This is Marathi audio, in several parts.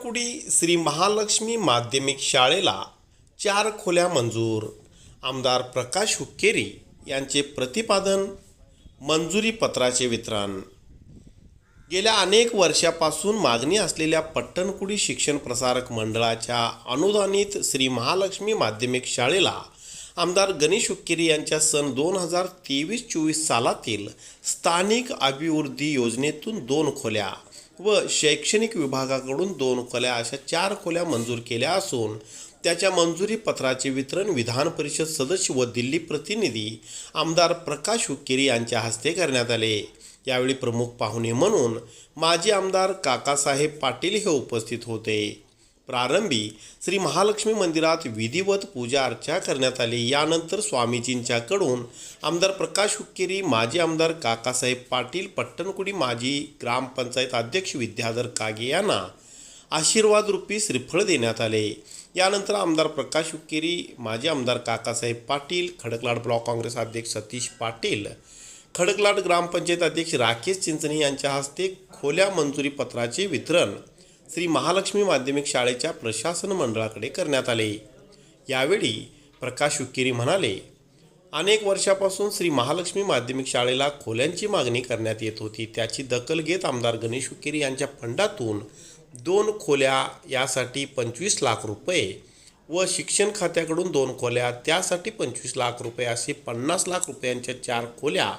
पट्टणकुडी श्री महालक्ष्मी माध्यमिक शाळेला चार खोल्या मंजूर. आमदार प्रकाश हुक्केरी यांचे प्रतिपादन मंजुरी पत्राचे वितरण. गेल्या अनेक वर्षापासून मागणी असलेल्या पट्टणकुडी शिक्षण प्रसारक मंडळाच्या अनुदानित श्री महालक्ष्मी माध्यमिक शाळेला आमदार गणेश हुक्केरी यांच्या सन दोन हजार तेवीस चोवीस सालातील स्थानिक अभिवृद्धी योजनेतून दोन खोल्या व शैक्षणिक विभागाकडून दोन खोल्या अशा चार खोल्या मंजूर केल्या असून त्याच्या मंजुरी पत्राचे वितरण विधान परिषद सदस्य व दिल्ली प्रतिनिधी आमदार प्रकाश हुक्केरी यांच्या हस्ते करण्यात आले. यावेळी प्रमुख पाहुणे म्हणून माजी आमदार काकासाहेब पाटील हे उपस्थित होते. प्रारंभी श्री महालक्ष्मी मंदिरात विधिवत पूजा अर्चा करण्यात आली. यानंतर स्वामीजींच्याकडून आमदार प्रकाश हुक्केरी माजी आमदार काकासाहेब पाटील पट्टणकुडी माजी ग्रामपंचायत अध्यक्ष विद्याधर कागे यांना आशीर्वाद रूपी श्रीफळ देण्यात आले. यानंतर आमदार प्रकाश हुक्केरी माजी आमदार काकासाहेब पाटील खडकलाड ब्लॉक काँग्रेस अध्यक्ष सतीश पाटील खडकलाट ग्रामपंचायत अध्यक्ष राकेश चिंचणे यांच्या हस्ते खोल्या मंजुरी पत्राचे वितरण श्री महालक्ष्मी माध्यमिक शाळेच्या प्रशासन मंडळाकडे करण्यात आले. यावेळी प्रकाश हुक्केरी म्हणाले अनेक वर्षापासून श्री महालक्ष्मी माध्यमिक शाळेला खोल्यांची मागणी करण्यात येत होती. त्याची दखल घेत आमदार गणेश हुक्केरी यांच्या फंडातून दोन खोल्या यासाठी पंचवीस लाख रुपये व शिक्षण खात्याकडून दोन खोल्या त्यासाठी पंचवीस लाख रुपये असे पन्नास लाख रुपयांच्या चार खोल्या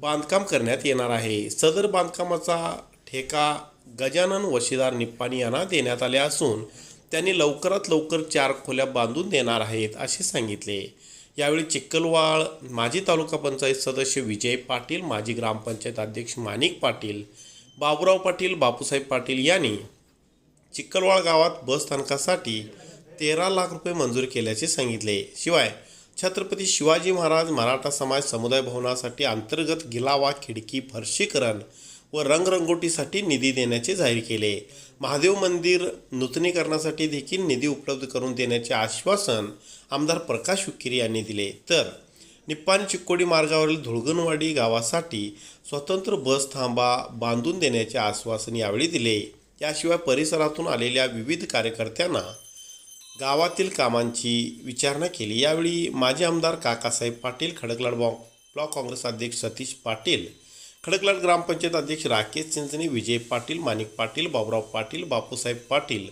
बांधकाम करण्यात येणार आहे. सदर बांधकामाचा ठेका गजानन वशीदार निप्पाणी यांना देण्यात आले असून त्यांनी लवकरात लवकर चार खोल्या बांधून देणार आहेत असे सांगितले. यावेळी चिक्कलवाळ माजी तालुका पंचायत सदस्य विजय पाटील माजी ग्रामपंचायत अध्यक्ष माणिक पाटील बाबुराव पाटील बापूसाहेब पाटील यांनी चिक्कलवाळ गावात बस स्थानकासाठी तेरा लाख रुपये मंजूर केल्याचे सांगितले. शिवाय छत्रपती शिवाजी महाराज मराठा समाज समुदाय भवनासाठी अंतर्गत गिलावा खिडकी फरशीकरण व रंगरंगोटीसाठी निधी देण्याचे जाहीर केले. महादेव मंदिर नूतनीकरणासाठी देखील निधी उपलब्ध करून देण्याचे आश्वासन आमदार प्रकाश हुक्केरी यांनी दिले. तर निप्पाण चिक्कोडी मार्गावरील धुळगणवाडी गावासाठी स्वतंत्र बस थांबा बांधून देण्याचे आश्वासन यावेळी दिले. याशिवाय परिसरातून आलेल्या विविध कार्यकर्त्यांना गावातील कामांची विचारणा केली. यावेळी माजी आमदार काकासाहेब पाटील खडकलाड ब्लॉक ब्लॉक काँग्रेस अध्यक्ष सतीश पाटील खडकलाट ग्रामपंचायत अध्यक्ष राकेश चिंचणे विजय पाटील माणिक पाटील बाबुराव पाटील बापूसाहेब पाटील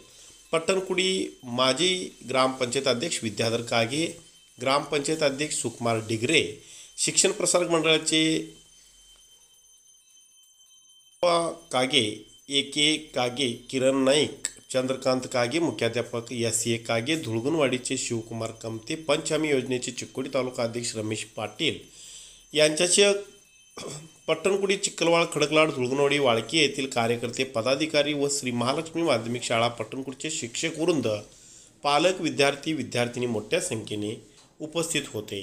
पट्टणकुडी माजी ग्रामपंचायत अध्यक्ष विद्याधर कागे ग्रामपंचायत अध्यक्ष सुकुमार डिगरे शिक्षण प्रसारक मंडळाचे कागे ए के कागे किरण नाईक चंद्रकांत कागे मुख्याध्यापक एस ए कागे धुळगुणवाडीचे शिवकुमार कमते पंचआमी योजनेचे चिक्कोडी तालुका अध्यक्ष रमेश पाटील यांच्याचे पट्टणकुडी चिखलवाड खडकलाड धुळगुणवाडी वाळकी येथील कार्यकर्ते पदाधिकारी व श्री महालक्ष्मी माध्यमिक शाळा पट्टणकुडचे शिक्षक वृंद पालक विद्यार्थी विद्यार्थिनी मोठ्या संख्येने उपस्थित होते.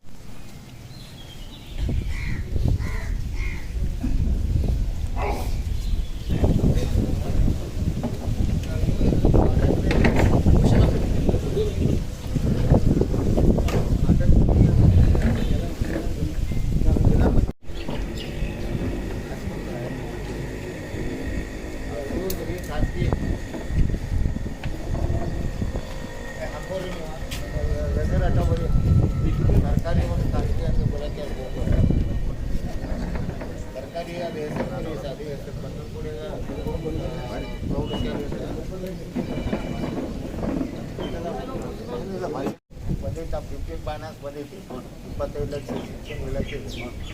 ಇಪ್ಪತ್ತೈದು ಲಕ್ಷ ಶಿಕ್ಷಣ ಇಲಾಖೆ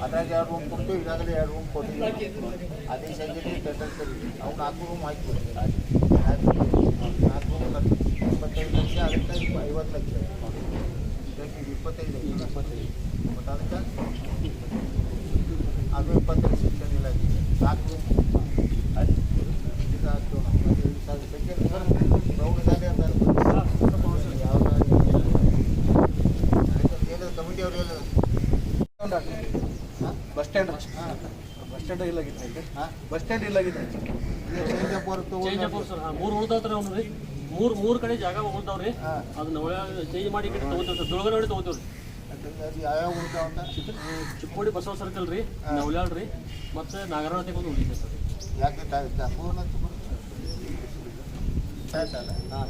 ಅದ್ರಾಗ ಎರಡು ರೂಮ್ ಕೊಟ್ಟು ಈಗಾಗಲೇ ಎರಡು ರೂಮ್ ಕೊಟ್ಟಿದ್ದೀವಿ ಆದೇಶ ಆಗಿದೆ ಟೆಂಡರ್ ಕರೀತೀವಿ ನಾವು ನಾಲ್ಕು ರೂಮ್ ಹಾಕಿ ನಾಲ್ಕು ರೂಮ್ ಇಪ್ಪತ್ತೈದು ಲಕ್ಷ ಅದಕ್ಕೆ ಐವತ್ತು ಲಕ್ಷ ಇದಕ್ಕೆ ಇಪ್ಪತ್ತೈದು ಲಕ್ಷ ಇಪ್ಪತ್ತೈದು ಮತ್ತು ಅದಕ್ಕೆ ಅದು ಇಪ್ಪತ್ತೈದು ಶಿಕ್ಷಣ ಇಲಾಖೆ ನಾಲ್ಕು ರೂಮ್ ಸ್ಟ್ಯಾಂಡ್ ಇಲ್ಲಾಗಿತ್ತು ಹಾಂ? Bus stand ಇಲ್ಲಾಗಿತ್ತು change up work change up sir ಹಾಂ ಮೂರು ಉಳ್ದಾವ್ರಿ ಅವ್ನು ರೀ. ಮೂರು ಮೂರು ಕಡೆ ಜಾಗ ಉಳ್ದಾವ್ರಿ. ಹಾಂ. ಅದನ್ನ ಚೇಂಜ್ ಮಾಡಿ ಕಡೆ ತೊಗೊಂತೀವಿ ಸರ್. ತೊಗೊಂತೀವಿ ಯಾವ್ಯಾವ ಉಳ್ತಾವ ಅಂತ? ಚಿಕ್ಕೋಡಿ ಬಸವ ಸರ್ಕಲ್ ರೀ ನವಲ್ಯಾಳ್ ರೀ ಮತ್ತು ನಾಗರನಾಥಿ ಒಂದು ಉಳಿದೆ ಸರ್. ಯಾಕೆ ಆಯ್ತಲ್ಲ ಹಾಂ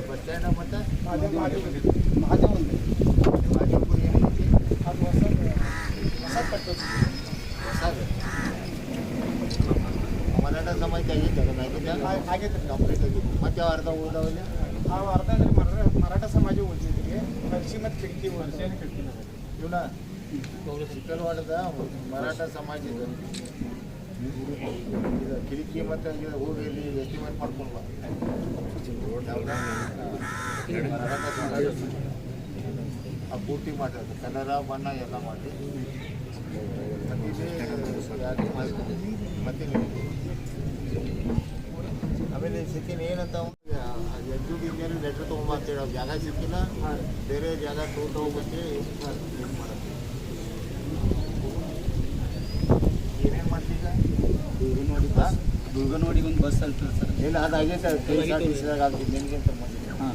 ಬಸ್ ಸ್ಟ್ಯಾಂಡ್ ಮತ್ತೆ ಮಹಾದೇವ್ ಒಂದು ಮಾಜಾಪುರ ಏನೈತಿ ಅದು ಹೊಸ ಹೊಸ ಕಟ್ಟೋದು ಹೊಸದು ಮರಾಠ ಸಮಾಜ ಆಗೈತೆ ರೀ ಕಂಪ್ಲೀಟ್ ಆಗೈತಿ ಮತ್ತೆ ಯಾವ ಅರ್ಧ ಉಳ್ದಾವಲ್ಲಿ ಆ ಅರ್ಧ ಅಂದ್ರೆ ಮರ ಮರಾಠ ಸಮಾಜ ಉಳಿದಿದ್ರಿ ನರ್ಸಿ ಮತ್ತು ಕಿಟಕಿ ಇವನ ಚಿಕ್ಕಲ್ವಾಡದ ಮರಾಠ ಸಮಾಜ ಇದು. ಕಿಟಕಿ ಮತ್ತು ಹೋಗಿ ಇಲ್ಲಿ ಎಸ್ಟಿಮೇಟ್ ಮಾಡ್ಕೊಂಡು ಆ ಪೂರ್ತಿ ಮಾಡೋದು ಕಲರ ಬಣ್ಣ ಎಲ್ಲ ಮಾಡಿ. ಮತ್ತೆ ಆಮೇಲೆ ಸಿಕ್ಕಿನ ಏನಂತ ಎದ್ದು ಇಂಜಿನಿಯರ್ ಲೆಟ್ರ್ ತೊಗೊಂಬ ಅಂತೇಳಿ ಅವ್ರು ಜಾಗ ಸಿಕ್ಕಿಲ್ಲ ಬೇರೆ ಜಾಗ ತೊಗೊಂಡು ಏನು ಮಾಡೋದು ಏನೇನು ಮಾಡ್ತೀಗ? ಒಂದು ಬಸ್ ಅಲ್ತದೆ ಸರ್ ಇಲ್ಲ sir K S R T ಸಿದಾಗ ಆಗ್ತದೆ ನಿನಗಿಂತ ಮೊದಲು ಹಾಂ.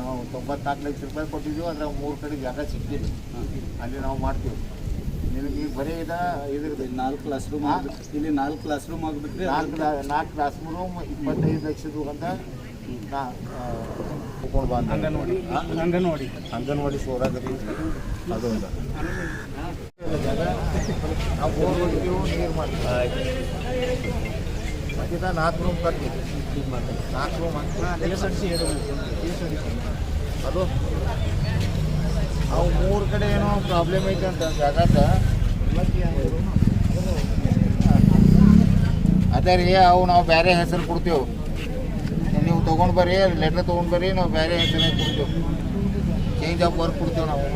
ನಾವು ತೊಂಬತ್ನಾಲ್ಕು ಲಕ್ಷ ರೂಪಾಯಿ ಕೊಟ್ಟಿದ್ದೀವಿ ಅದ್ರಾಗ ಮೂರು ಕಡೆ ಜಾಗ ಸಿಕ್ಕಿಲ್ಲ. ಅಲ್ಲಿ ನಾವು ಮಾಡ್ತೀವಿ. ನಿನಗೆ ಈಗ ಬರೀ ಇದ ಇದ್ರದ್ದು ನಾಲ್ಕು ಕ್ಲಾಸ್ ರೂಮ್? ಇಲ್ಲಿ ನಾಲ್ಕು ಕ್ಲಾಸ್ ರೂಮ್ ಆಗಿಬಿಟ್ರೆ ನಾಲ್ಕು ನಾಲ್ಕು ಕ್ಲಾಸ್ ರೂಮ್ ಇಪ್ಪತ್ತೈದು ಲಕ್ಷದ ಅಂತ ನಾ ತಗೊಂಡು ಬಂದ ಅಂಗನವಾಡಿ. ಹಾ? ಅಂಗನವಾಡಿ. ಅಂಗನವಾಡಿ ಸೋರಾಗರಿ ಅದು ಒಂದು. ನಾವು ಬೋರ್ ನೀರು ಮಾಡ್ತೀವಿ? ಮತ್ತಿದ ನಾಲ್ಕು ರೂಮ್ ಕಟ್ತೀವಿ ನಾಲ್ಕು ರೂಮ್ ಅದು. ಅವು ಮೂರು ಕಡೆ ಏನೋ ಪ್ರಾಬ್ಲಮ್ ಐತೆ ಅಂತ ಜಾಗದ ಅದೇ ರೀ, ಅವು ನಾವು ಬೇರೆ ಹೆಸರು ಕೊಡ್ತೇವೆ. ನೀವು ತೊಗೊಂಡು ಬರ್ರಿ ಲೆಟ್ರ್ ತೊಗೊಂಡು ಬರ್ರಿ, ನಾವು ಬೇರೆ ಹೆಸರು ಕೊಡ್ತೇವೆ. ಚೇಂಜ್ ಆಫ್ ವರ್ಕ್ ಕೊಡ್ತೇವೆ ನಾವು.